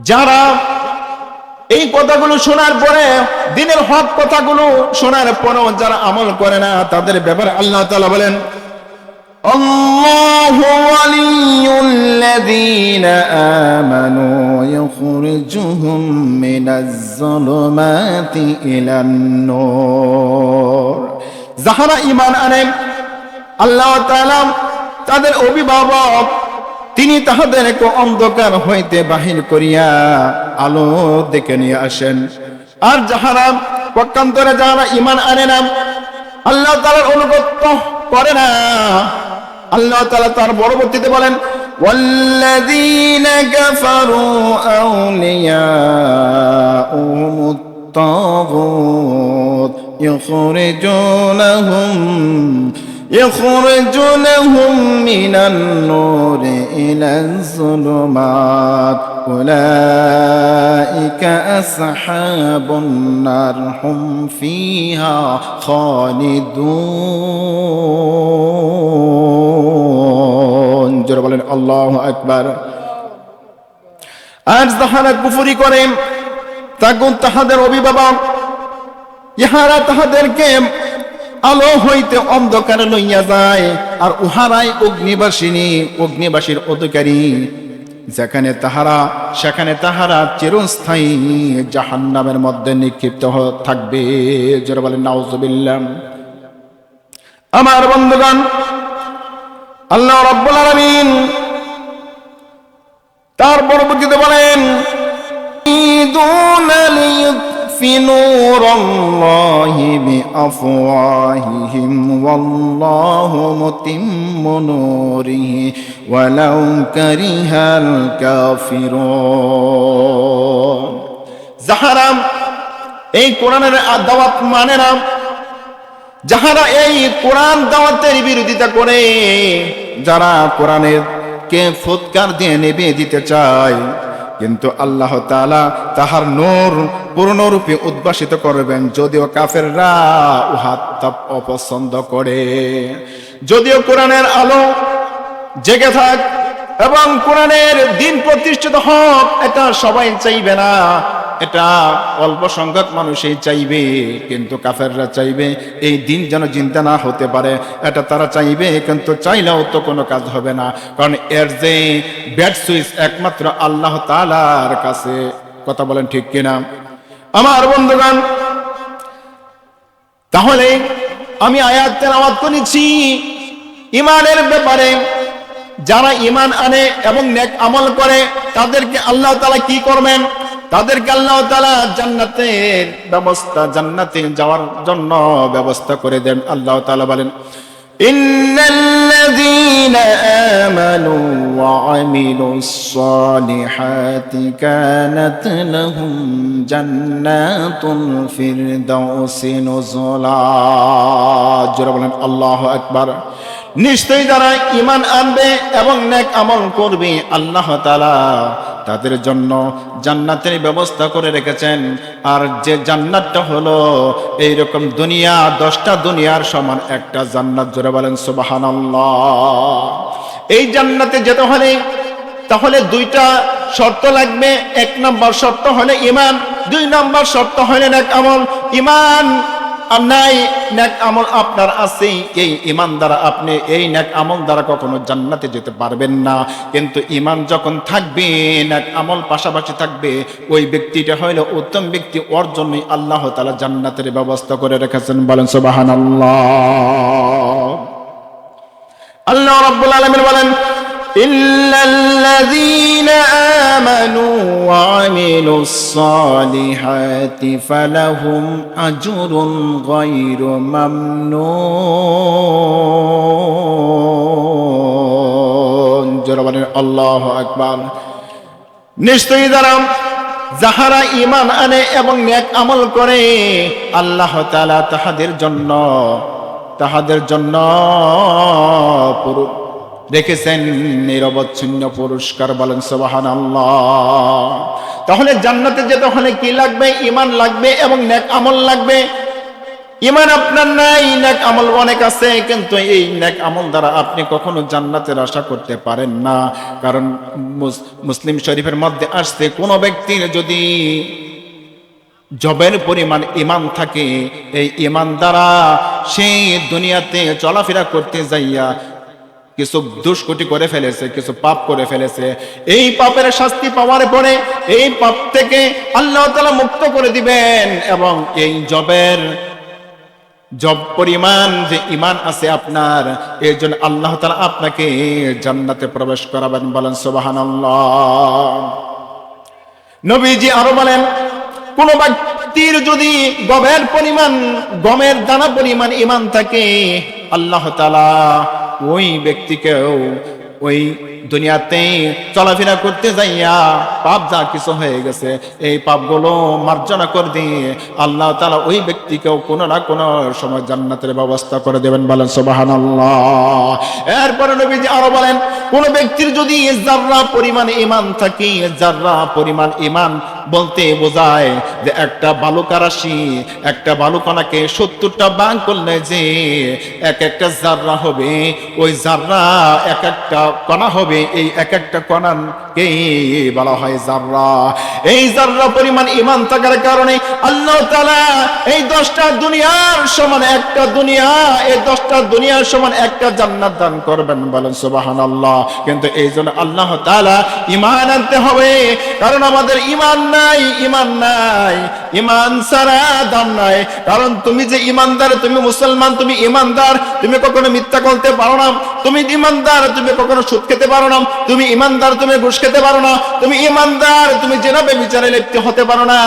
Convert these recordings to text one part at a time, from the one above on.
যারা এই কথাগুলো শোনার পরে দিনের হক কথাগুলো শোনার পরেও যারা আমল করে না তাদের ব্যাপারে আল্লাহ তাআলা বলেন الله ولي الذين آمنوا يخرجهم من الظلمات إلى النور যাহারা ইমান আনেন আল্লাহ তাআলা তাদের অভিভাবক তিনি তাহাদেরকে অন্ধকার হইতে বাহির করিয়া আলো দেখে নিয়ে আসেন আর যাহারা পক্ষান্তরে যাহারা ইমান আনে না আল্লাহ তাআলার অনুগত্য করে না আল্লাহ তাআলা তার পরবর্তীতে বলেন والذين كفروا أولياؤهم الطاغوت يخرجونهم يخرجونهم من النور إلى الظلمات أولئك أصحاب النار هم فيها خالدون জোরে বলেন আল্লাহ আকবার আর যাহারা কুফরি করে তখন তাহাদের অভিভাবক ইহারা তাহাদেরকে আলো হইতে অন্ধকারে লইয়া যায়, আর উহারাই অগ্নিবাসিনী, অগ্নিবাসীর অধিকারী। যেখানে তাহারা, সেখানে তাহারা চিরস্থায়ী জাহান্নামের মধ্যে নিক্ষিপ্ত থাকবে। যারা বলেন, নাউজুবিল্লাহ। আমার বন্ধুগণ, আল্লাহ রব্বুল আলামিন তার পরবর্তীতে বলেন يريدون ليطفئوا نور الله بأفواههم والله متم نوره ولو كره الكافرون যাহারা এই কোরআনের দাওয়াত মানে না যাহারা এই কোরআন দাওয়াতের বিরোধিতা করে যারা কোরআনের কে ফুৎকার দিয়ে নেবে দিতে চায় কিন্তু আল্লাহ তালা তাহার নূর পূর্ণরূপে উদ্ভাসিত করবেন যদিও কাফেররা উহাত অপছন্দ করে। যদিও কোরআনের আলো জেগে থাক এবং কোরআনের দিন প্রতিষ্ঠিত হোক, এটা সবাই চাইবে না। এটা অল্প সংখ্যক মানুষই চাইবে, কিন্তু কাফেররা চাইবে এই দিন যেন চিন্তা না হতে পারে। এটা তারা চাইবে, কিন্তু চাইলেও তো কোনো কাজ হবে না। কারণ এর যে ব্যাট সুইচ একমাত্র আল্লাহ তালার কাছে। কথা বলেন ঠিক কিনা? আমার বন্ধুগণ, তাহলে আমি আয়াত তেলাওয়াত করেছি। ইমানের ব্যাপারে যারা ইমান আনে এবং নেক আমল করে, তাদেরকে আল্লাহ তালা কি করবেন? তাদেরকে আল্লাহ তাআলা জান্নাতের ব্যবস্থা জান্নাতে যাওয়ার জন্য ব্যবস্থা করে দেন আল্লাহ তাআলা বলেন إن الذين آمنوا وعملوا الصالحات كانت لهم جنات الفردوس نزلا জোরে বলেন আল্লাহ আকবার নিশ্চয়ই যারা ইমান আনবে এবং নেক আমল করবে আল্লাহ তাআলা তাদের জন্য জান্নাতের ব্যবস্থা করে রেখেছেন। আর যে জান্নাতটা হলো এইরকম দুনিয়া, দশটা দুনিয়ার সমান একটা জান্নাত, জোরে বলেন সুবহানাল্লাহ। এই জান্নাতে যেতে হলে তাহলে দুইটা শর্ত লাগবে। এক নম্বর শর্ত হলে ইমান দুই নম্বর শর্ত হলে নেক আমল। ইমান আর নাই, নেক আমল আপনার আছে এই ইমান দ্বারা আপনি এই নেক আমল দ্বারা কখনো জান্নাতে যেতে পারবেন না। কিন্তু ইমান যখন থাকবে, নেক আমল পাশাপাশি থাকবে, ওই ব্যক্তিটা হইল উত্তম ব্যক্তি, ওর জন্যই আল্লাহ তাআলা জান্নাতের ব্যবস্থা করে রেখেছেন। বলেন, সুবহানাল্লাহ। আল্লাহ রাব্বুল আলামিন বলেন إلا الذين آمنوا وعملوا الصالحات فلهم أجر غير ممنون জোরে বলেন আল্লাহ আকবার নিশ্চয়ই যারা যাহারা ইমান আনে এবং নেক আমল করে আল্লাহ তাআলা তাহাদের জন্য তাহাদের জন্য পুরু- রেখেছেন নিরবচ্ছিন্ন পুরস্কার বলেন সবাহান তাহলে জান্নাতে যেতে হলে কি লাগবে? ইমান লাগবে এবং নেক আমল লাগবে? ইমান আপনার নাই, নেক আমল অনেক আছে, কিন্তু এই নেক আমল দ্বারা আপনি কখনো জান্নাতের আশা করতে পারেন না। কারণ মুস- মুসলিম শরীফের মধ্যে আসছে, কোনো ব্যক্তির যদি জবের পরিমাণ ইমান থাকে, এই ইমান দ্বারা সেই দুনিয়াতে চলাফেরা করতে যাইয়া কিছু দুষ্কটি করে ফেলেছে, কিছু পাপ করে ফেলেছে। এই পাপের শাস্তি পাওয়ার পরে এই পাপ থেকে আল্লাহ তালা মুক্ত করে দিবেন এবং এই জবের জব পরিমাণ যে ইমান আছে আপনার এই জন্য আল্লাহ তালা আপনাকে জান্নাতে প্রবেশ করাবেন বলেন সোবাহান নবীজি আরও বলেন, কোন ব্যক্তির যদি গমের পরিমাণ, গমের দানা পরিমাণ ইমান থাকে, আল্লাহ তালা ওই ব্যক্তিকেও ওই দুনিয়াতে চলাফেরা করতে যাইয়া পাপ যা কিছু হয়ে গেছে, এই পাপগুলো মার্জনা করে দিয়ে আল্লাহ তালা ওই ব্যক্তিকেও কোনো না কোনো সময় জান্নাতের ব্যবস্থা করে দেবেন বলেন সোবাহান এরপরে নবীজি আরও বলেন, কোন ব্যক্তির যদি জাররা পরিমাণ ইমান থাকে জাররা পরিমাণ ইমান বলতে বোঝায় যে একটা বালুকা রাশি, একটা বালুকণাকে সত্তরটা বাং করলে যে এক একটা জাররা হবে, ওই জাররা এক একটা কণা হবে এই এক একটা কণাকে বলা হয় জাররা এই জাররা পরিমাণ ইমান থাকার কারণে আল্লাহ এই দশটা দুনিয়ার সমান একটা দুনিয়া, এই দশটা দুনিয়ার সমান একটা জান্নাত দান করবেন বলেন সুবহানাল্লাহ। কিন্তু এই জন্য আল্লাহ তাআলা ইমান আনতে হবে। কারণ আমাদের ইমান নাই ইমান নাই। ইমান সারা দাম নাই। কারণ তুমি যে ইমানদার তুমি মুসলমান, তুমি ইমানদার তুমি কখনো মিথ্যা বলতে পারো না। তুমি ইমানদার তুমি কখনো সুদ খেতে পারো না। তুমি ইমানদার, তুমি ঘুষ খেতে পারো না। তুমি ইমানদার, তুমি জেনাবে বিচারে লিপ্ত হতে পারো না।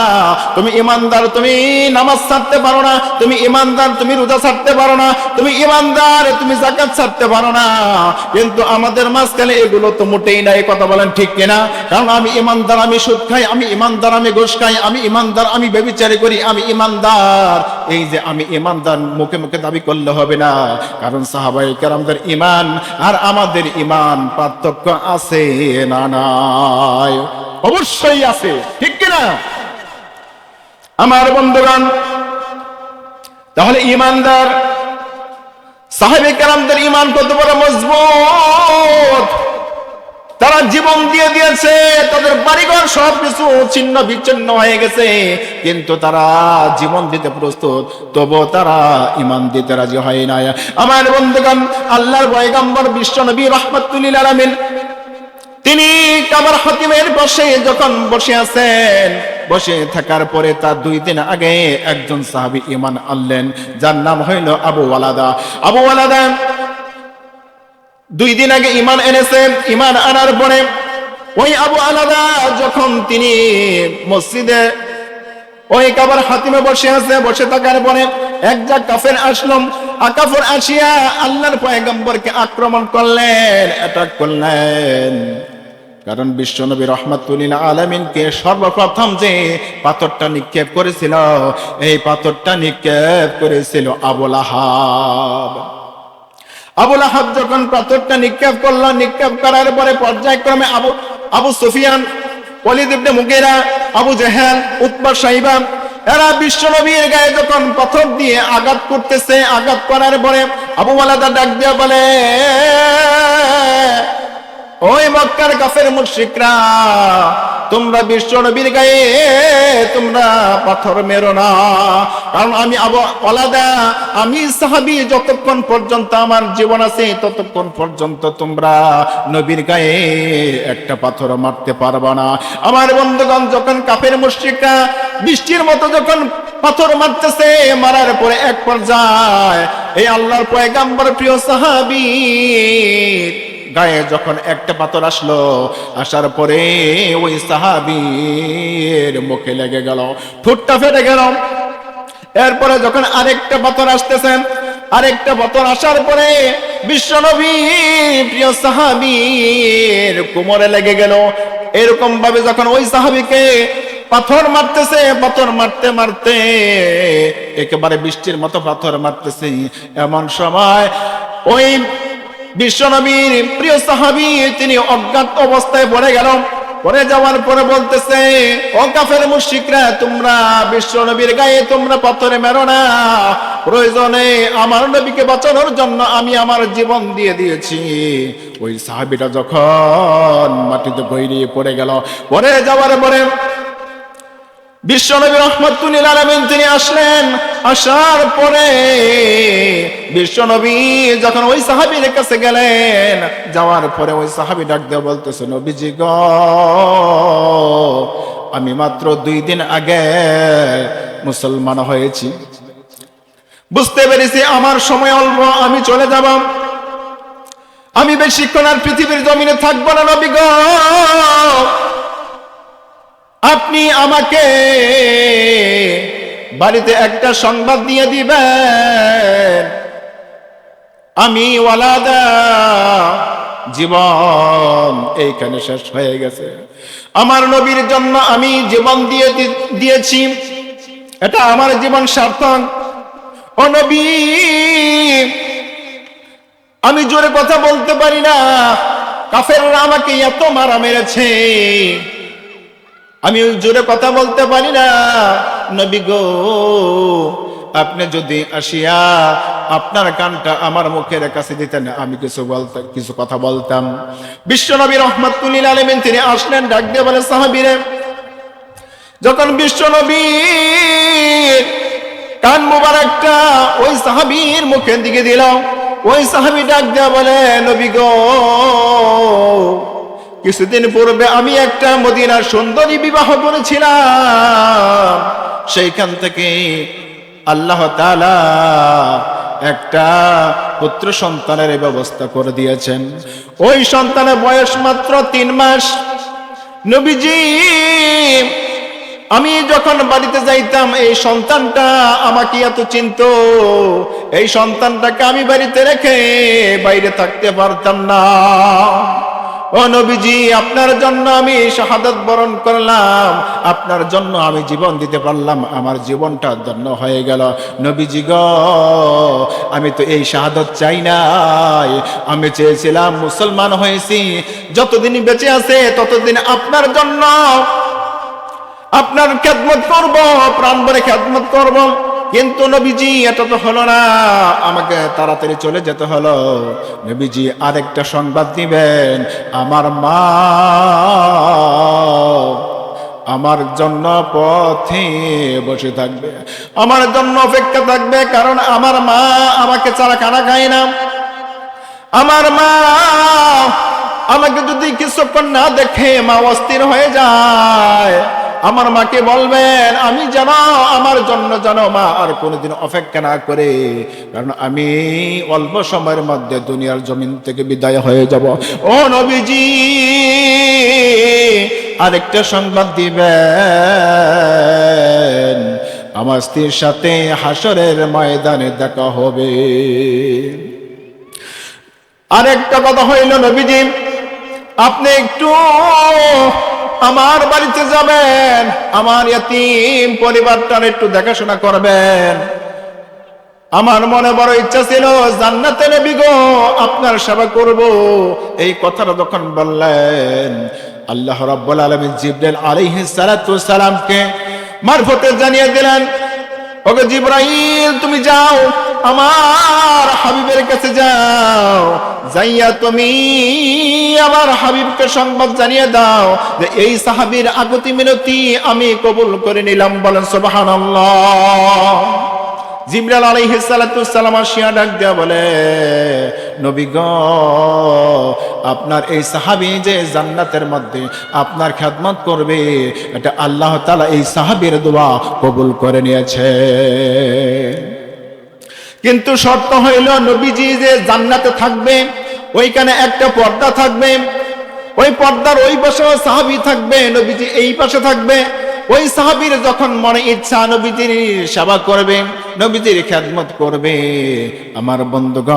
তুমি ইমানদার, তুমি নামাজ ছাড়তে পারো না। তুমি ইমানদার, তুমি রোজা ছাড়তে পারো না। তুমি ইমানদার, তুমি জাকাত ছাড়তে পারো না। কিন্তু আমাদের মাঝখানে এগুলো তো মোটেই নাই কথা বলেন ঠিক কিনা? কারণ আমি ইমানদার, আমি সুদ খাই, আমি ইমানদার, আমি ঘুষ খাই, আমি ইমানদার, আমি বেবিচারি করি, আমি ইমানদার। এই যে আমি ইমানদার, মুখে মুখে দাবি করলে হবে না। কারণ সাহাবাই কারামদের ইমান আর আমাদের ইমান পার্থক্য আছে না নাই? অবশ্যই আছে, ঠিক কিনা? আমার বন্ধুগণ, তাহলে ইমানদার সাহেব কালামদের ইমান কত বড় মজবুত? তারা জীবন দিয়ে দিয়েছে, তাদের বাড়িঘর সব কিছু ছিন্ন বিচ্ছিন্ন হয়ে গেছে। কিন্তু তারা জীবন দিতে প্রস্তুত তবু তারা ইমান দিতে রাজি হয় না আমার বন্ধুগণ, আল্লাহর পয়গম্বর বিশ্ব নবী রহমতুল্লিল আলমিন, তিনি কামার হাতিমের বসে যখন বসে আছেন, বসে থাকার পরে তার দুই দিন আগে একজন সাহাবী ইমান আনলেন, যার নাম হইল আবু ওয়ালাদা। আবু ওয়ালাদা দুই দিন আগে ইমান এনেছে ইমান আনার পরে ওই আবু আলাদা যখন তিনি মসজিদে ওই কাবার হাতিমে বসে আছে, বসে থাকার পরে এক যা কাফের আসলাম আকাফর আসিয়া আল্লাহর পয়গম্বরকে আক্রমণ করলেন অ্যাটাক করলেন। কারণ বিশ্বনবী রহমাতুল্লিল আলমিনকে সর্বপ্রথম যে পাথরটা নিক্ষেপ করেছিল, এই পাথরটা নিক্ষেপ করেছিল আবুল আহাব। আবুল আহাব যখন পাথরটা নিক্ষেপ করল, নিক্ষেপ করার পরে পর্যায়ক্রমে Abu Abu Sufyan, Walid ibn Mughira, Abu Jahl Utba Shaiba এরা বিশ্বনবীর গায়ে যখন পাথর দিয়ে আঘাত করতেছে, আঘাত করার পরে আবু ওয়ালাদা ডাক দিয়া বলে ওই মক্কার কাফের মুশরিকরা, তোমরা বিশ্ব নবীর গায়ে তোমরা পাথর মেরো না। কারণ আমি আলাদা আমি সাহাবি যতক্ষণ পর্যন্ত আমার জীবন আছে, ততক্ষণ পর্যন্ত তোমরা নবীর গায়ে একটা পাথর মারতে পারবা না। আমার বন্ধুগণ, যখন কাফের মুশরিকরা বৃষ্টির মতো যখন পাথর মারতেছে, মারার পরে এক পর্যায়ে, এই আল্লাহর পয়গাম্বর প্রিয় সাহাবী গায়ে যখন একটা পাথর আসলো, আসার পরে ওই সাহাবীর মুখে লেগে গেল, ঠোঁটটা ফেটে গেল। এরপরে যখন আরেকটা পাথর আসতেছেন আরেকটা পাথর আসার পরে বিশ্বনবী প্রিয় সাহাবীর কোমরে লেগে গেল। এরকম ভাবে যখন ওই সাহাবীকে পাথর মারতেছে, পাথর মারতে মারতে একেবারে বৃষ্টির মতো পাথর মারতেছে। এমন সময় ওই বিশ্বনবীর প্রিয় সাহাবী, তিনি অজ্ঞাত অবস্থায় পড়ে গেল। পরে যাওয়ার পরে বলতেছে, ও কাফের মুশরিকরা, তোমরা বিশ্বনবীর গায়ে তোমরা পাথরে মেরো না। প্রয়োজনে আমার নবীকে বাঁচানোর জন্য আমি আমার জীবন দিয়ে দিয়েছি। ওই সাহাবিটা যখন মাটিতে গৈরিয়ে পড়ে গেল পরে যাওয়ার পরে বিশ্বনবী রহমতুল্লিল আলমিন তিনি আসলেন, আসার পরে বিশ্বনবী যখন ওই সাহাবির কাছে গেলেন, যাওয়ার পরে ওই সাহাবি ডাক দিয়ে বলতেছে, নবীজি গ, আমি মাত্র দুই দিন আগে মুসলমান হয়েছি। বুঝতে পেরেছি আমার সময় অল্প, আমি চলে যাব। আমি বেশিক্ষণ আর পৃথিবীর জমিনে থাকব না নবী গো। আপনি আমাকে বাড়িতে একটা সংবাদ দিয়ে দিবেন। আমি ওয়ালাদা, জীবন এইখানে শেষ হয়ে গেছে। আমার নবীর জন্য আমি জীবন দিয়ে দিয়েছি। এটা আমার জীবন সার্থক। ও নবী, আমি জোরে কথা বলতে পারি না। কাফেররা আমাকে এত মারা মেরেছে। আমি জোরে কথা বলতে পারি না। নবী গো, আপনি যদি আসিয়া আপনার কানটা আমার মুখের কাছে দিতেন, আমি কিছু বলতাম কিছু কথা বলতাম। বিশ্ব নবী রহমতুল্লিল আলমিন, তিনি আসলেন ডাক দিয়ে বলে, সাহাবিরে, যখন বিশ্ব নবী কান মুবারকটা ওই সাহাবীর মুখের দিকে দিলাম ওই সাহাবি ডাক দেয়া বলে, নবী গো কিছুদিন পূর্বে আমি একটা মদিনার সুন্দরী বিবাহ করেছিলাম। সেইখান থেকে আল্লাহ তাআলা একটা পুত্র সন্তানের ব্যবস্থা করে দিয়েছেন। ওই সন্তানের বয়স মাত্র তিন মাস। নবীজি, আমি যখন বাড়িতে যাইতাম, এই সন্তানটা আমাকে এত চিন্ত। এই সন্তানটাকে আমি বাড়িতে রেখে বাইরে থাকতে পারতাম না। ও নবীজি, আপনার জন্য আমি শাহাদত বরণ করলাম। আপনার জন্য আমি জীবন দিতে পারলাম। আমার জীবনটা ধন্য হয়ে গেল। নবীজি গ, আমি তো এই শাহাদত চাই নাই। আমি চেয়েছিলাম মুসলমান হয়েছি। যতদিন বেঁচে আছে, ততদিন আপনার জন্য আপনার খেদমত করব, প্রাণ ভরে খেদমত করব। কিন্তু নবীজি, এটা তো হলো না। আমাকে তাড়াতাড়ি চলে যেতে হলো। নবীজি আরেকটা সংবাদ দিবেন। আমার মা আমার জন্য পথে বসে থাকবে। আমার জন্য অপেক্ষা থাকবে, কারণ আমার মা আমাকে ছাড়া খানা খায় না। আমার মা আমাকে যদি কিছুক্ষণ না দেখে মা অস্থির হয়ে যায় আমার মাকে বলবেন, আমি যেন আমার জন্য যেন মা আর কোনোদিন অপেক্ষা না করে। কারণ আমি অল্প সময়ের মধ্যে দুনিয়ার জমিন থেকে বিদায় হয়ে যাব। ও নবীজি, আরেকটা সংবাদ দিবেন। আমার স্ত্রীর সাথে হাসরের ময়দানে দেখা হবে। আরেকটা কথা হইল নবীজি, আপনি একটু আমার বাড়িতে যাবেন, আমার এতিম পরিবারটার একটু দেখাশোনা করবেন। আমার মনে বড় ইচ্ছা ছিল, জান্নাতে নেবি গো, আপনার সেবা করব। এই কথাটা যখন বললেন, আল্লাহ রাব্বুল আলামিন জিবরাইল আলাইহিস সালাতু সালামকে মারফতে জানিয়ে দিলেন ওকে জিব্রাইল, তুমি যাও। আমার হাবিবের কাছে যাও। যাইয়া তুমি আমার হাবিবকে সংবাদ জানিয়ে দাও যে এই সাহাবীর আগতি মিনতি আমি কবুল করে নিলাম। বলেন, সুবহানাল্লাহ। জিবরাল আলাইহিস সালাতু সালাম আসিয়া ডাক দেয়া বলে, নবী আপনার এই সাহাবী যে জান্নাতের মধ্যে আপনার খেদমত করবে, এটা আল্লাহ তাআলা এই সাহাবীর দোয়া কবুল করে নিয়েছে। কিন্তু শর্ত হইল নবীজি যে জান্নাতে থাকবে, ওইখানে একটা পর্দা থাকবে। ওই পর্দার ওই পাশে সাহাবি থাকবে, নবীজি এই পাশে থাকবে। ওই সাহাবির যখন মনে ইচ্ছা নবীজির সেবা করবে, নবীজির খেদমত করবে। আমার বন্ধুগণ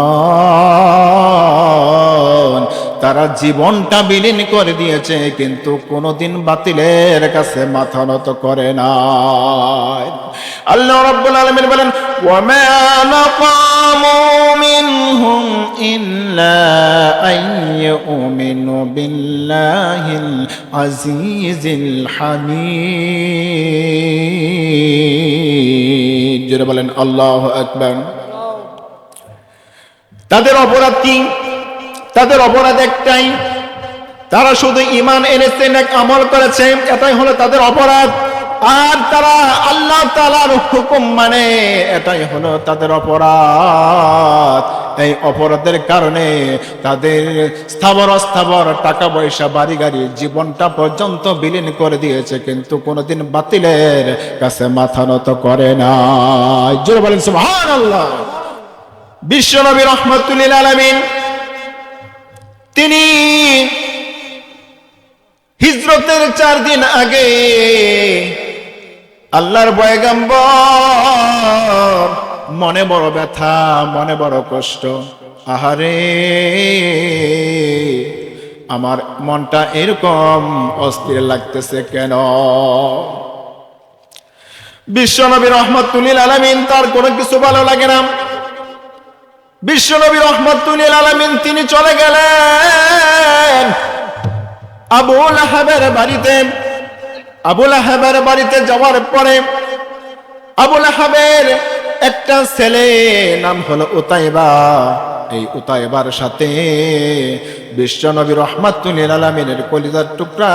তারা জীবনটা বিলীন করে দিয়েছে, কিন্তু কোনোদিন বাতিলের কাছে মাথা নত করে না আল্লাহ রাব্বুল আলামিন বলেন ইল্লা জোরে বলেন, আল্লাহ আকবার। তাদের অপরাধ কি? তাদের অপরাধ একটাই। তারা শুধু ইমান এনেছেন এক আমল করেছে, এটাই হলো তাদের অপরাধ। আর তারা আল্লাহ তালার হুকুম মানে এটাই হলো তাদের অপরাধ। এই অপরাধের কারণে তাদের স্থাবর অস্থাবর টাকা পয়সা, বাড়ি গাড়ি, জীবনটা পর্যন্ত বিলীন করে দিয়েছে, কিন্তু কোনোদিন বাতিলের কাছে মাথা নত করে না জোরে বলেন সুবহান আল্লাহ বিশ্বনবী রহমতুল্লিল আলমিন তিনি হিজরতের চার দিন আগে আল্লাহর বয়গাম্বর মনে বড় ব্যথা, মনে বড় কষ্ট। আহারে, আমার মনটা এরকম অস্থির লাগতেছে কেন? বিশ্বনবী রহমতুল্লিল আলমিন তার কোনো কিছু ভালো লাগে না। বিশ্বনবী রহমতুল্লিল আলমিন তিনি চলে গেলেন আবুল আহাবের বাড়িতে। আবুল আহাবের বাড়িতে যাওয়ার পরে আবুল আহাবের একটা ছেলে নাম হলো উতাইবা। এই উতাইবার সাথে বিশ্বনবী রহমাতুল্লিল আলমিনের কলিজার টুকরা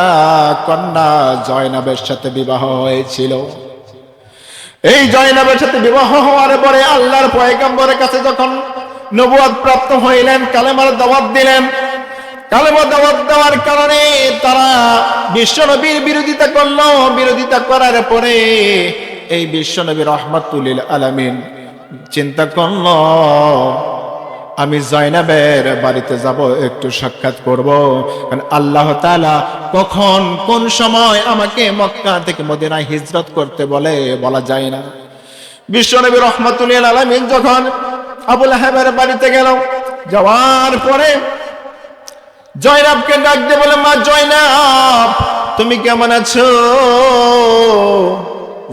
কন্যা জয়নাবের সাথে বিবাহ হয়েছিল। এই জয়নাবের সাথে বিবাহ হওয়ার পরে আল্লাহর পয়গম্বরের কাছে যখন নবুয়াদ প্রাপ্ত হইলেন, কালেমার দাওয়াত দিলেন। কালেমা দাওয়াত দেওয়ার কারণে তারা বিশ্বনবীর বিরোধিতা করল। বিরোধিতা করার পরে এই বিশ্বনবী রহমাতুল্লিল আলামিন চিন্তা করল, আমি জয়নাবের বাড়িতে যাব, একটু সাক্ষাৎ করব। কারণ আল্লাহ তাআলা কখন, কোন সময় আমাকে মক্কা থেকে মদিনায় হিজরত করতে বলে বলা যায় না। বিশ্বনবী রহমাতুল্লিল আলামিন যখন আবুল আহাবের বাড়িতে গেল। যাওয়ার পরে জয়নাবকে ডাক দিয়ে বলে, মা জয়নাব, তুমি কেমন আছো?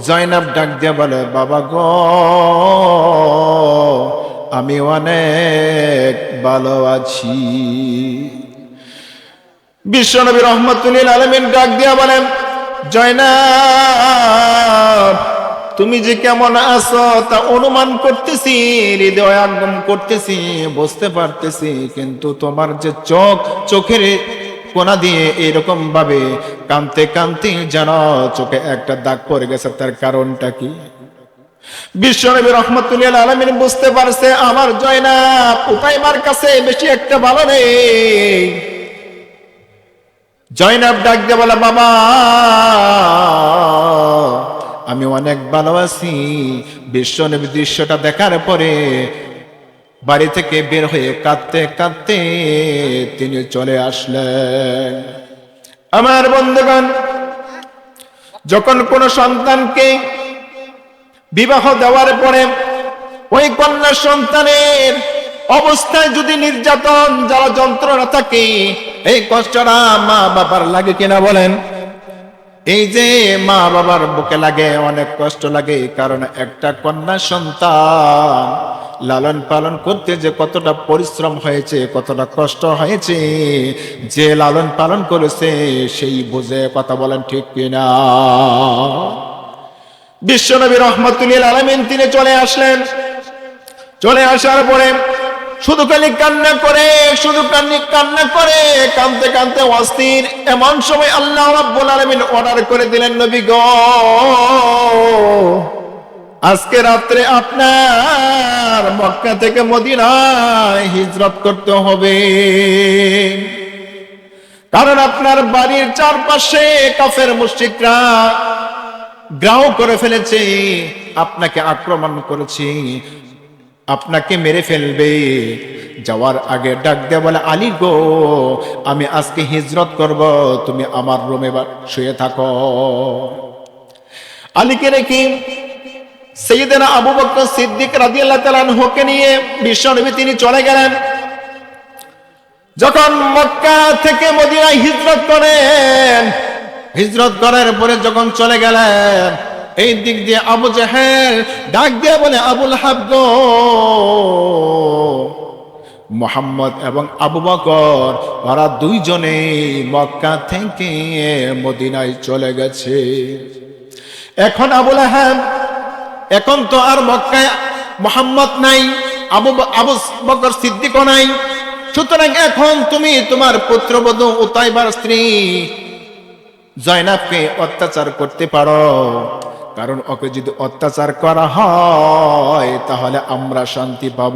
জয়নাব ডাক দিয়ে বলে, বাবা গো, আমি অনেক ভালো আছি। বিশ্বনবী রহমতুল্লিল আলমিন ডাক দিয়া বলেন, জয়নাব তুমি যে কেমন আছো তা অনুমান করতেছি, হৃদয় আগম করতেছি, বুঝতে পারতেছি, কিন্তু তোমার যে চোখ, চোখের কোনা দিয়ে এরকম ভাবে কানতে কানতে যেন চোখে একটা দাগ পড়ে গেছে, তার কারণটা কি? বিশ্বনবী রহমতুল্লাহ আলমিন বুঝতে পারছে, আমার জয়নাব উপাইমার কাছে বেশি একটা ভালো নেই। জয়নাব ডাক দিয়ে বলে, বাবা আমি অনেক ভালো আছি দৃশ্যটা দেখার পরে বাড়ি থেকে বের হয়ে কাঁদতে কাঁদতে তিনি চলে আসলেন। আমার বন্ধুগণ, যখন কোন সন্তানকে বিবাহ দেওয়ার পরে ওই কন্যা সন্তানের অবস্থায় যদি নির্যাতন যারা যন্ত্রণা থাকে, এই কষ্টটা মা বাবার লাগে কিনা বলেন? এই যে মা বাবার বুকে লাগে, অনেক কষ্ট লাগে কারণ একটা কন্যা সন্তান লালন পালন করতে যে কতটা পরিশ্রম হয়েছে, কতটা কষ্ট হয়েছে, যে লালন পালন করেছে, সেই বুঝে কথা বলেন ঠিক কিনা? বিশ্বনবী রহমতুল্লিল আলমিন তিনি চলে আসলেন। চলে আসার পরে শুধু খালি কান্না করে, শুধু কান্নি, কান্না করে কানতে কানতে অস্থির। এমন সময় আল্লাহ রাব্বুল আলামিন অর্ডার করে দিলেন, নবী গো, আজকে রাত্রে আপনার মক্কা থেকে মদিনায় হিজরত করতে হবে। কারণ আপনার বাড়ির চারপাশে কাফের মুশরিকরা গ্রাহ করে ফেলেছে, আপনাকে আক্রমণ করেছে। আপনাকে মেরে ফেলবে। যাওয়ার আগে ডাক দেয়া বলে, আলী গো, আমি আজকে হিজরত করব, তুমি আমার রুমে শুয়ে থাকো। আলীকে রেখে সৈয়দেনা আবু বকর সিদ্দিক রাদিয়াল্লাহু তাআলা আনহুকে নিয়ে বিশ্বনবী তিনি চলে গেলেন। যখন মক্কা থেকে মদিনায় হিজরত করেন, হিজরত করার পরে যখন চলে গেলেন এই দিক দিয়ে আবু জাহেল ডাক দিয়ে বলে, আবুল হাব মোহাম্মদ এবং আবু বকর, ওরা দুইজনেই মক্কা থেকে মদিনায় চলে গেছে। এখন আবুল আহাব এখন তো আর মক্কায় মোহাম্মদ নাই, আবু আবু বকর সিদ্দিক নাই। সুতরাং এখন তুমি তোমার পুত্রবধূ উতাইবার স্ত্রী জয়নাবকে অত্যাচার করতে পারো। কারণ ওকে যদি অত্যাচার করা হয়, তাহলে আমরা শান্তি পাব।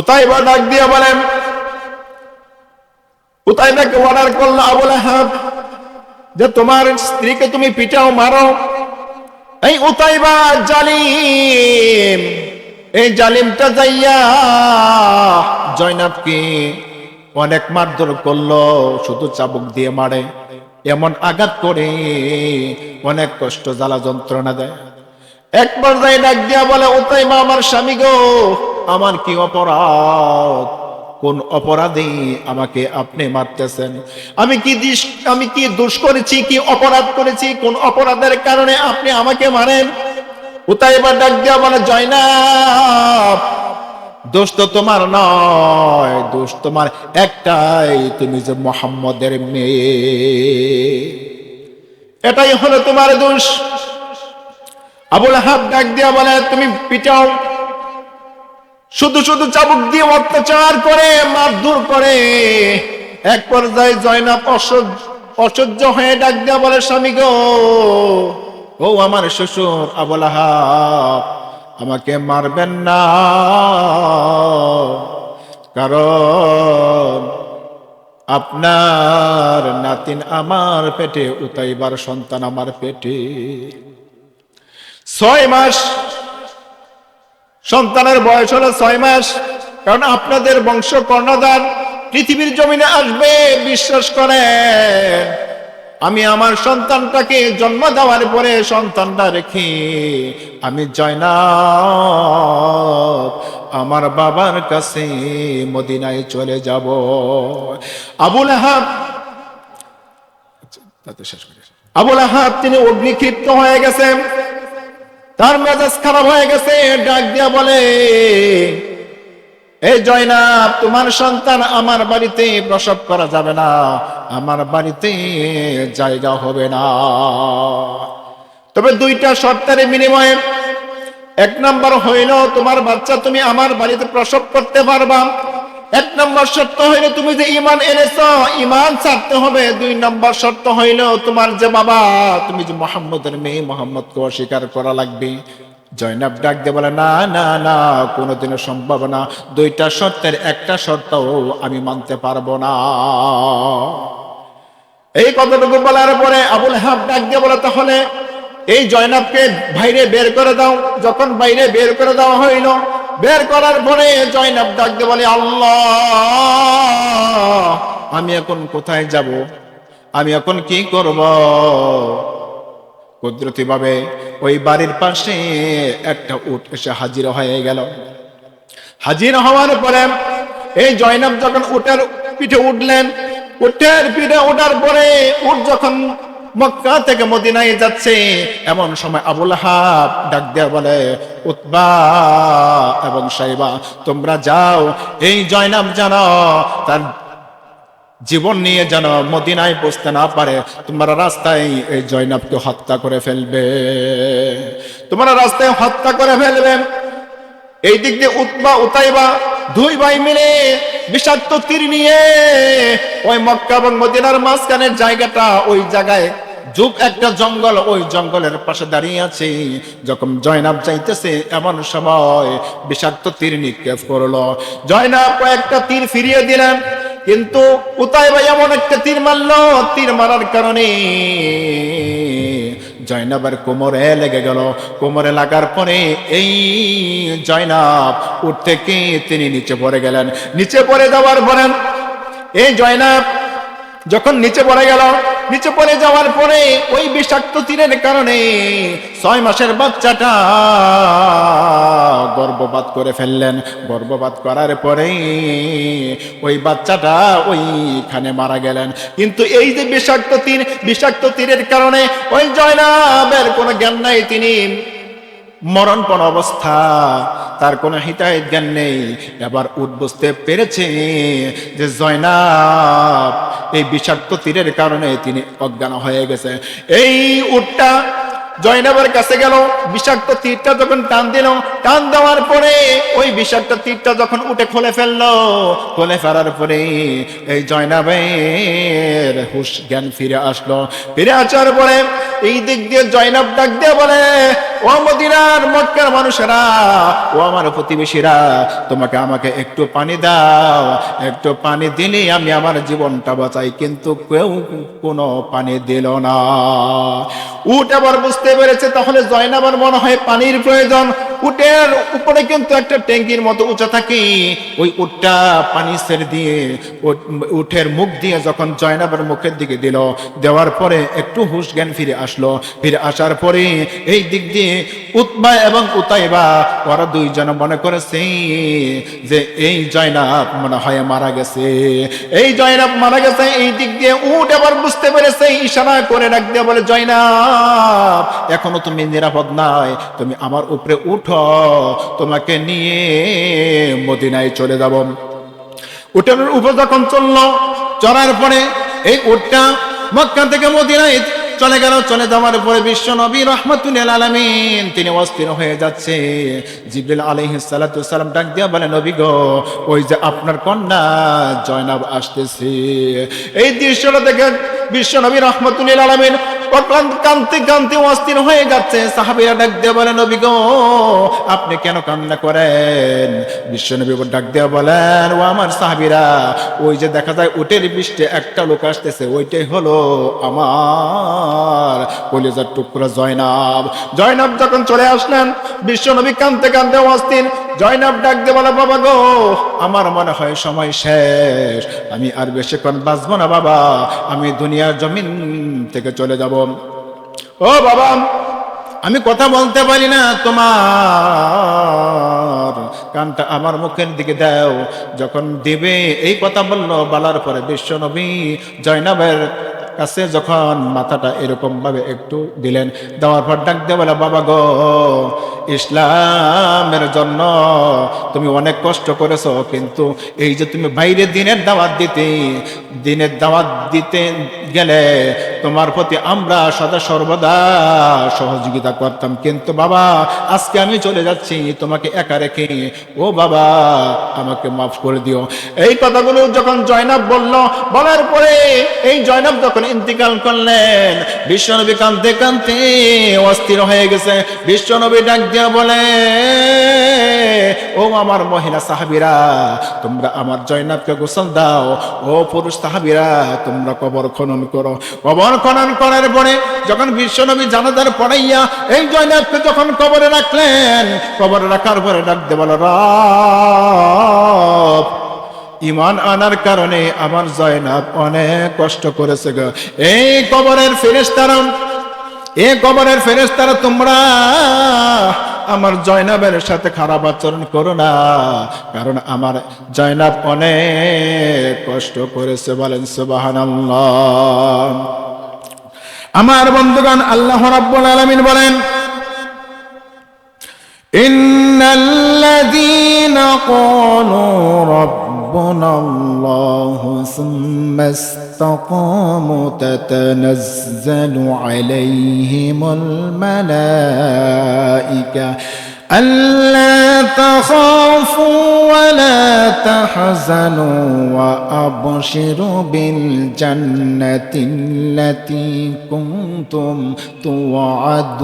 উতাইবা ডাক দিয়ে বলেন, উতাইবাকে অর্ডার করল আবুল আহাব যে তোমার স্ত্রীকে তুমি পিটাও, মারো। এই উতাইবা জালিম, এই জালিমটা যাইয়া জয়নাবকে অনেক মারধর করল, শুধু চাবুক দিয়ে মারে। এমন আঘাত করে অনেক কষ্ট, জ্বালা যন্ত্রণা দেয়। একবার যাই ডাক দিয়া বলে উতাইবা আমার স্বামী গো, আমার কি অপরাধ? কোন অপরাধে আমাকে আপনি মারতেছেন? আমি কি আমি কি দোষ করেছি, কি অপরাধ করেছি? কোন অপরাধের কারণে আপনি আমাকে মারেন? উতাই এবার ডাক দিয়া বলে, জয়নাব দোষ তো তোমার নয়, দোষ তোমার একটাই, তুমি যে মোহাম্মদের মেয়ে। এটাই হলো তোমার দোষ। আবুল হাব ডাক দিয়া বলে, তুমি পিটাও। শুধু শুধু চাবুক দিয়ে অত্যাচার করে মারধর করে। এক পর্যায়ে জয়নাব অসহ্য অসহ্য হয়ে ডাক দেওয়া বলে, স্বামী গো, ও আমার শ্বশুর আবুল আহাব আমাকে মারবেন না। কারণ আপনার নাতিন আমার পেটে, উতাইবার সন্তান আমার পেটে। ছয় মাস, সন্তানের বয়স হলো ছয় মাস, কারণ আপনাদের বংশ কর্ণধার পৃথিবীর জমিনে আসবে, বিশ্বাস করেন। আমি আমার সন্তানটাকে জন্ম দেওয়ার পরে সন্তানটা রেখে আমি জয়না আমার বাবার কাছে মদিনায় চলে যাব। আবুল আহাব আবুল আহাব, তিনি অগ্নিক্ষিপ্ত হয়ে গেছেন। তার মেজাজ খারাপ হয়ে গেছে, ডাক দিয়া বলে এই জয়নাব, তোমার সন্তান আমার বাড়িতে প্রসব করা যাবে না। আমার বাড়িতে জায়গা হবে না। তবে দুইটা শর্তের বিনিময়ে এক নম্বর হইল, তোমার বাচ্চা তুমি আমার বাড়িতে প্রসব করতে পারবা। এক নম্বর শর্ত হইল, তুমি যে ইমান এনেছ ইমান ছাড়তে হবে। দুই নম্বর শর্ত হইল, তোমার যে বাবা, তুমি যে মোহাম্মদের মেয়ে মোহাম্মদকে অস্বীকার করা লাগবে। জয়নাব ডাক দিয়ে বলে, না না না, কোনোদিনও সম্ভব না। দুইটা শর্তের একটা শর্তও আমি মানতে পারব না। এই কথাটুকু বলার পরে আবুল হাব ডাক দিয়ে বলে, তাহলে এই জয়নাবকে বাইরে বের করে দাও। যখন বাইরে বের করে দেওয়া হইল, বের করার পরে জয়নাব ডাক দিয়ে বলে, আল্লাহ, আমি এখন কোথায় যাব? আমি এখন কি করব? কুদরতি ভাবে ওই বাড়ির পাশে একটা উট এসে হাজির হয়ে গেল। হাজির হওয়ার পরে এই জয়নাব যখন উটের পিঠে উঠলেন, উটের পিঠে ওঠার পরে উট যখন মক্কা থেকে মদিনায় যাচ্ছে, এমন সময় আবুল হাব ডাক দেয়া বলে, উতবা এবং সাইবা, তোমরা যাও, এই জয়নাব জানো, তার জীবন নিয়ে যেন মদিনায় বসতে না পারে, তোমরা রাস্তায় এই জয়নাবকে হত্যা করে ফেলবে। তোমরা রাস্তায় হত্যা করে ফেলবে। এই দিক দিয়ে উতবা, উতাইবা, দুই ভাই মিলে বিষাক্ত তীর নিয়ে ওই মক্কা এবং মদিনার মাঝখানের জায়গাটা, ওই জায়গায় যুগ একটা জঙ্গল, ওই জঙ্গলের পাশে দাঁড়িয়ে আছে। যখন জয়নাব যাইতেছে, এমন সময় বিষাক্ত তীর নিক্ষেপ করল। জয়নাব কয়েকটা তীর ফিরিয়ে দিলেন। কিন্তু কোথায় ভাই এমন একটা তীর মারল, তীর মারার কারণে জয়নাবের কোমরে লেগে গেল। কোমরে লাগার পরে এই জয়নাব উঠ থেকে তিনি নিচে পড়ে গেলেন? নিচে পড়ে যাওয়ার পরে এই জয়নাব যখন নিচে পড়ে গেল নিচে পড়ে যাওয়ার পরে ওই বিষাক্ত তীরের কারণে ছয় মাসের বাচ্চাটা গর্ভপাত করে ফেললেন। গর্ভপাত করার পরে ওই বাচ্চাটা ওইখানে মারা গেলেন। কিন্তু এই যে বিষাক্ত তীর, বিষাক্ত তীরের কারণে ওই জয়নাবের কোনো জ্ঞান নাই তিনি। মরণপণ অবস্থা। তার কোনো হিতাহিত জ্ঞান নেই। এবার উঠ বুঝতে পেরেছে যে জয়নাব এই বিষাক্ত তীরের কারণে তিনি অজ্ঞান হয়ে গেছে। এই উটটা জয়নাবের কাছে গেল, বিষাক্ত তীরটা যখন টান দিল, টান দেওয়ার পরে ওই বিষাক্ত তীরটা যখন উঠে খুলে ফেলল, খুলে ফেলার পরে এই জয়নাবের হুশ জ্ঞান ফিরে আসলো। ফিরে আসার পরে এই দিক দিয়ে জয়নাব ডাক দিয়ে বলে, ও মদিনার মক্কার মানুষেরা, ও আমার প্রতিবেশীরা, তোমাকে আমাকে একটু পানি দাও, একটু পানি দিলে আমি আমার জীবনটা বাঁচাই। কিন্তু কেউ কোনো পানি দিল না। উঠ আবার বুঝতে পেরেছে তাহলে জয়নাবার মনে হয় পানির প্রয়োজন। উটের উপরে কিন্তু একটা ট্যাঙ্কির মতো উঁচা থাকে। ওই উটটা পানি ছেড়ে দিয়ে উটের মুখ দিয়ে যখন জয়নাবের মুখের দিকে দিল, দেওয়ার পরে একটু হুশ জ্ঞান ফিরে আসলো। ফিরে আসার পরে এই দিক দিয়ে উতবা এবং উতাইবা, ওরা দুইজন মনে করেছে যে এই জয়নাব মনে হয় মারা গেছে। এই জয়নাব মারা গেছে, এই দিক দিয়ে উট আবার বুঝতে পেরেছে, ইশারা করে ডাক দিয়ে বলে, জয়নাব, এখনও তুমি নিরাপদ নাই। তুমি আমার উপরে উঠো তোমাকে নিয়ে মদিনায় চলে যাব। উটের উপর যখন চলল, চড়ার পরে এই উটটা মক্কা থেকে মদিনায় চলে গেল। চলে যাওয়ার পরে বিশ্ব নবী রহমতুল্লাহ আলমিন, তিনি অস্থির হয়ে যাচ্ছে। জিবরিল আলাইহিস সালাতু সালাম ডাক দিয়া বলে, নবী গো, ওই যে আপনার কন্যা জয়নাব আসতেছে। এই দৃশ্যটা দেখে বিশ্ব নবী রহমতুল্লাহ আলমিন কান্তি কান্তি অস্থির হয়ে যাচ্ছে। সাহাবিরা ডাক দিয়ে বলে, নবী আপনি কেন কান্না করেন? বিশ্ব নবী ডাক দিয়ে বলেন, ও আমার সাহাবিরা, ওই যে দেখা যায় উটের বৃষ্টি, একটা লোক আসতেছে, ওইটাই হলো আমার কলিজার টুকরা জয়নাব। জয়নাব যখন চলে আসলেন, বিশ্ব নবী কানতে কানতে অস্থির। জয়নাব ডাক দিয়ে বলে, বাবা গো, আমার মনে হয় সময় শেষ। আমি আর বেশিক্ষণ বাঁচবো না বাবা। আমি দুনিয়ার জমিন থেকে চলে যাব। ও বাবা, আমি কথা বলতে পারি না তোমার। কানটা আমার মুখের দিকে দাও। যখন দেবে এই কথা বলল, বলার পরে বিশ্ব নবী জয়নাবের কাছে যখন মাথাটা এরকম ভাবে একটু দিলেন, দেওয়ার পর ডাক দিয়ে বলে বাবা গো, ইসলামের জন্য তুমি অনেক কষ্ট করেছ, কিন্তু এই যে তুমি বাইরে দিনের দাওয়াত দিতে, দিনের দাওয়াত দিতে গেলে তোমার প্রতি আমরা সদা সর্বদা সহযোগিতা করতাম। কিন্তু বাবা, আজকে আমি চলে যাচ্ছি, তোমাকে একা রেখে। ও বাবা, আমাকে মাফ করে দিও। এই কথাগুলো যখন জয়নাব বলল, বলার পরে এই জয়নাব যখন ইন্তিকাল করলেন। বিশ্বনবী কাঁদতে কাঁদতে অস্থির হয়ে গেছে। বিশ্বনবী ডাক দিয়া বলে, ও আমার মহিলা সাহাবিরা, তোমরা আমার জয়নাবকে গোসল দাও। ও পুরুষ সাহাবিরা, তোমরা কবর খনন করো। কবর খনন করার পরে যখন বিশ্বনবী জানাজার পড়াইয়া এই জয়নাবকে যখন কবরে রাখলেন, কবরে রাখার পরে ডাক দে বলো, রব ইমান আনার কারণে আমার জয়নাব অনেক কষ্ট করেছে গো। এই কবরের ফেরেস্তারা এ কবরের ফেরেস্তারা তোমরা আমার জয়নাবের সাথে খারাপ আচরণ করো না, কারণ আমার জয়নাব অনেক কষ্ট করেছে বলেন সুবাহান আমার বন্ধুগান আল্লাহ রাব্বুল আলামিন বলেন, ইন্নাল্লাযীনা ক্বালু রাব্ব ربنا الله ثم استقاموا تتنزل عليهم الملائكة. ألا تخافوا ولا تحزنوا وأبشروا بالجنة التي كنتم توعدون.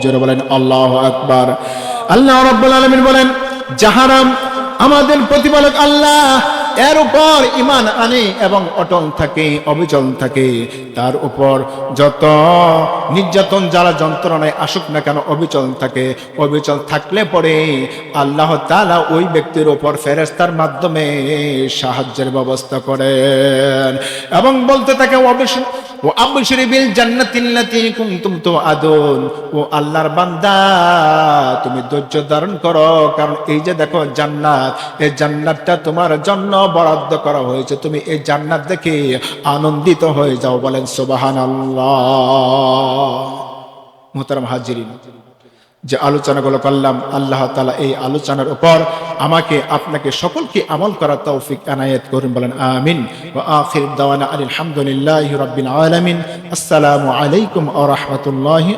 جرب الله أكبر. আল্লাহ রব্বুল আলমিন বলেন যাহারাম আমাদের প্রতিপালক আল্লাহ এর উপর ইমান আনে এবং অটল থাকে, অবিচল থাকে। তার উপর যত নির্যাতন, জ্বালা যন্ত্রণায় আসুক না কেন অবিচল থাকে। অবিচল থাকলে পরে আল্লাহ তাআলা ওই ব্যক্তির উপর ফেরেস্তার মাধ্যমে সাহায্যের ব্যবস্থা করেন। এবং বলতে থাকে অবশ্য ও আবশিরি বিল জান্নাতিল্লাতি কুনতুম তুআদুন। ও আল্লাহর বান্দা, তুমি ধৈর্য ধারণ করো। কারণ এই যে দেখো জান্নাত, এই জান্নাতটা তোমার জন্য বরাদ্দ করা হয়েছে। তুমি এই জান্নাত দেখে আনন্দিত হয়ে যাও, বলেন সুবহানাল্লাহ। মুহতারাম হাজিরিন, যে আলোচনাগুলো করলাম, আল্লাহ তালা এই আলোচনার উপর আমাকে, আপনাকে সকলকে আমল করার তৌফিক আনায়াত করুন, বলেন আমিন। ও আখির দাওয়ানা আলহামদুলিল্লাহ রাব্বিল আলামিন। আসসালামু আলাইকুম ওয়া রাহমাতুল্লাহি